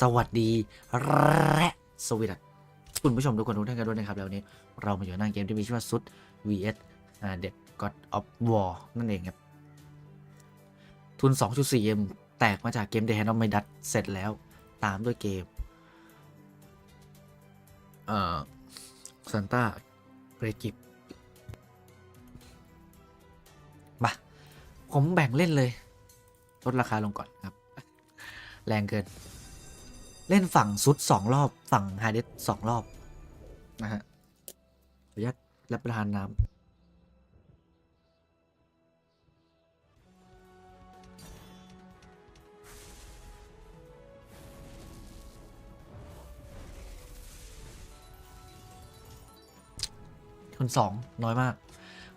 สวัสดีและสวัสดีคุณผู้ชมทุกคนทุกท่านกันด้วยนะครับแล้วนี้เรามาอยู่หน้าเกมที่มีชื่อว่าซุด vs อ่า The God of War นั่นเองครับ ทุน 2.4M แตกมาจากเกม The Hand of Midas เสร็จแล้วตามด้วยเกมเอ่อ Santa g r e g i p มาผมแบ่งเล่นเลย ลดราคาลงก่อนครับ แรงเกิน เล่นฝั่งซุดสองรอบ ฝั่งไฮเดสสองรอบ นะฮะขออนุญาตรับประทานน้ำคุณสองน้อยมาก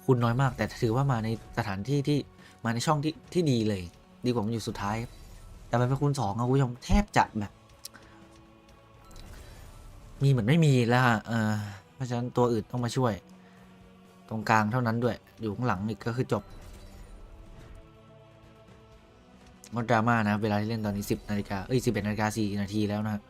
คุณน้อยมาก แต่ถือว่ามาในสถานที่ที่มาในช่องที่ที่ดีเลย ดีกว่ามันอยู่สุดท้าย แต่มันเป็นคูณสองอะคุณผู้ชมแทบจะแบบ มีเหมือนไม่มีแล้วฮะเออเพราะฉะนั้นตัวอื่นต้องมาช่วย ตรงกลางเท่านั้นด้วย อยู่ข้างหลังอีกก็คือจบงดดราม่านะ เวลาที่เล่นตอนนี้ 10นาฬิกาเอ้ย11นาฬิกา4นาทีแล้วนะ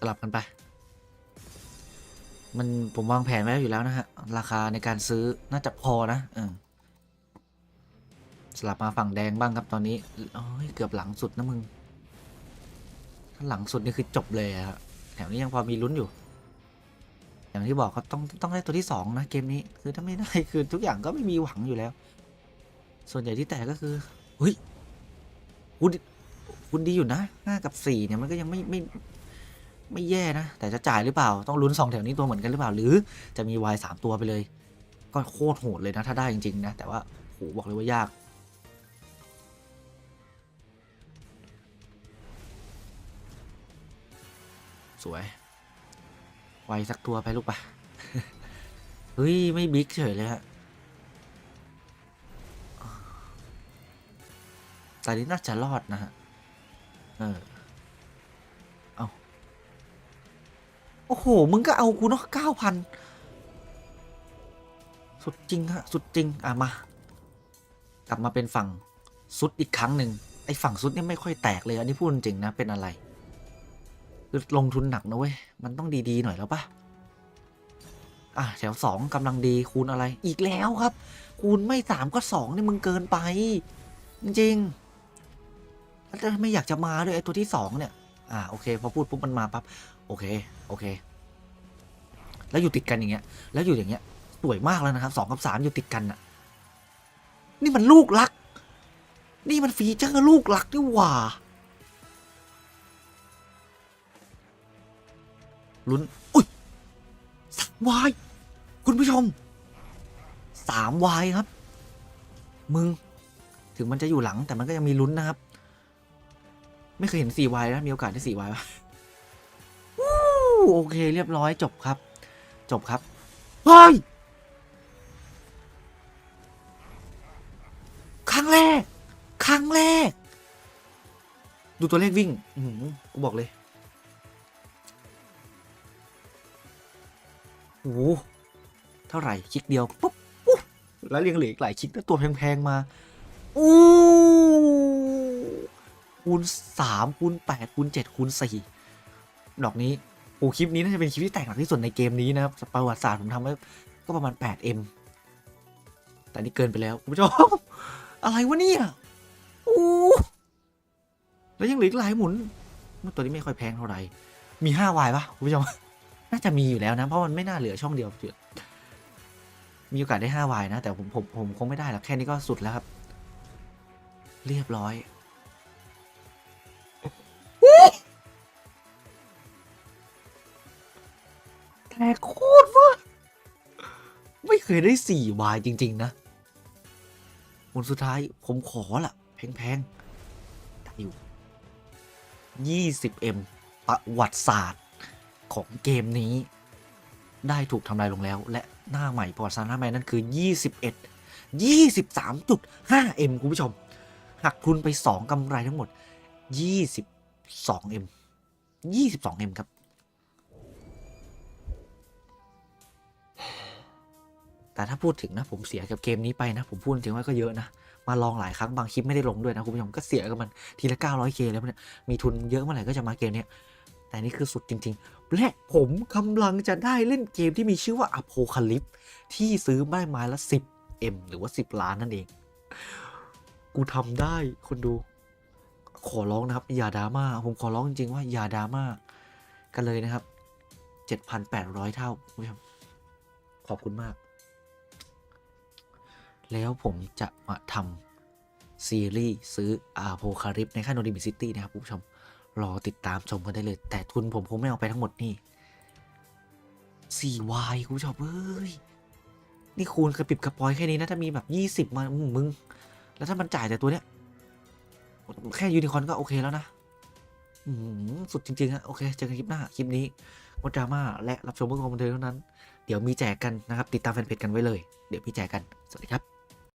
สลับกันไป มันผมวางแผนไว้อยู่แล้วนะฮะ ราคาในการซื้อน่าจะพอนะเออสลับมาฝั่งแดงบ้างครับตอนนี้โอ้ยเกือบหลังสุดนะมึง ถ้าหลังสุดนี่คือจบเลยอะฮะแถวนี้ยังพอมีลุ้นอยู่ อย่างที่บอกครับต้องต้องได้ตัวที่สองนะเกมนี้คือถ้าไม่ได้คือทุกอย่างก็ไม่มีหวังอยู่แล้ว ส่วนใหญ่ที่แตกก็คือเฮ้ยคุณคุณดีอยู่นะห้ากับสี่เนี่ยมันก็ยังไม่ไม่ ไม่แย่นะ แต่จะจ่ายหรือเปล่าต้องลุ้นสองแถวนี้ตัวเหมือนกันหรือเปล่า หรือจะมีวายสามตัวไปเลย ก็โคตรโหดเลยนะถ้าได้จริงๆนะ แต่ว่าโหบอกเลยว่ายาก สวย ไวสักตัวไปลูกปะเฮ้ย ไม่บิ๊กเฉยเลยฮะแต่นี้น่าจะรอดนะฮะ เออ โอ้โห มึงก็เอากูเนาะเก้าพันสุดจริงฮะ สุดจริง อะ มา กลับมาเป็นฝั่งสุดอีกครั้งหนึ่งไอ้ฝั่งสุดนี่ไม่ค่อยแตกเลย อันนี้พูดจริงนะ เป็นอะไร คือลงทุนหนักนะเว้ย มันต้องดีๆหน่อยแล้วปะอะแถวสองกำลังดีคูณอะไร อีกแล้วครับ คูณไม่สามก็สองนี่มึงเกินไป จริงๆแล้วไม่อยากจะมาด้วยไอ้ตัวที่สองเนี่ย อ่าโอเค พอพูดปุ๊บมันมาปั๊บ โอเค โอเค แล้วอยู่ติดกันอย่างเงี้ย แล้วอยู่อย่างเงี้ย สวยมากแล้วนะครับสองกับสามอยู่ติดกันน่ะนี่มันลูกรัก นี่มันฟีเจอร์ลูกรักนี่หว่าลุ้น อุ้ยสามวาย คุณผู้ชมสามวายครับ มึง ถึงมันจะอยู่หลังแต่มันก็ยังมีลุ้นนะครับ ไม่เคยเห็นสี่วายนะมีโอกาสได้สี่วายปะ โอเคเรียบร้อยจบครับ จบครับเฮ้ยครั้งแรก ครั้งแรก ดูตัวเลขวิ่ง อือหือกูบอกเลยโอ้โหเท่าไหร่คลิกเดียวปุ๊บปุ๊บแล้วเรียงเหลืออีกหลายคลิกแล้วตัวแพง ๆ มาอู้คูณสามคูณแปดคูณเจ็ดคูณสี่ดอกนี้ โอ้คลิปนี้น่าจะเป็นคลิปที่แตกหนักที่สุดในเกมนี้นะครับประวัติศาสตร์ผมทำไว้ก็ประมาณ 8M แต่นี่เกินไปแล้วคุณผู้ชมอะไรวะเนี่ยอู้แล้วยังเหลืออีกหลายหมุนตัวนี้ไม่ค่อยแพงเท่าไหร่มี5วายปะคุณผู้ชมน่าจะมีอยู่แล้วนะ เพราะมันไม่น่าเหลือช่องเดียวเดียวมีโอกาสได้5วายนะ แต่ผมผมผมคงไม่ได้หรอกแค่นี้ก็สุดแล้วครับ เรียบร้อย แต่โคตรว่าไม่เคยได้4วายจริง ๆ นะผลสุดท้ายผมขอละแพงๆได้อยู่ 20M ประวัติศาสตร์ของเกมนี้ ได้ถูกทำลายลงแล้ว และหน้าใหม่ประวัติศาสตร์หน้าใหม่นั่นคือ 21 23.5M คุณผู้ชม หักทุนไป 2กำไรทั้งหมดยี่สิบสองเอ็มยี่สิบสองเอ็มครับ แต่ถ้าพูดถึงนะผมเสียกับเกมนี้ไปนะ ผมพูดจริงว่าก็เยอะนะ มาลองหลายครั้งบางคลิปไม่ได้ลงด้วยนะคุณผู้ชมก็เสียกับมันทีละ 900k แล้วเนี่ยมีทุนเยอะเมื่อไหร่ก็จะมาเกมเนี้ยแต่นี่คือสุดจริง ๆ และผมกำลังจะได้เล่นเกมที่มีชื่อว่า Apocalypse ที่ซื้อได้ไม้ละ 10m หรือว่า 10 ล้านนั่นเอง กูทำได้คนดู ขอร้องนะครับ อย่าดราม่าผมขอร้องจริงๆว่าอย่าดราม่ากันเลยนะครับ 7,800 เท่าคุณผู้ชมขอบคุณมาก แล้วผมจะมาทำซีรีส์ซื้ออาโพคาริปในค่ายโนดิมิซิตี้นะครับคุณผู้ชม รอติดตามชมกันได้เลย แต่ทุนผมคงไม่เอาไปทั้งหมดนี่ 4Y คุณผู้ชมเอ้ย นี่คูณกระปิบกระปอยแค่นี้นะ ถ้ามีแบบ 20 มาอืมมึง แล้วถ้ามันจ่ายแต่ตัวเนี้ย แค่ยูนิคอนก็โอเคแล้วนะสุดจริงๆฮะโอเคเจอกันคลิปหน้า คลิปนี้งดดราม่าและรับชมเพื่อความบันเทิงเท่านั้น เดี๋ยวมีแจกกันนะครับ ติดตามแฟนเพจกันไว้เลย เดี๋ยวมีแจกกัน สวัสดีครับ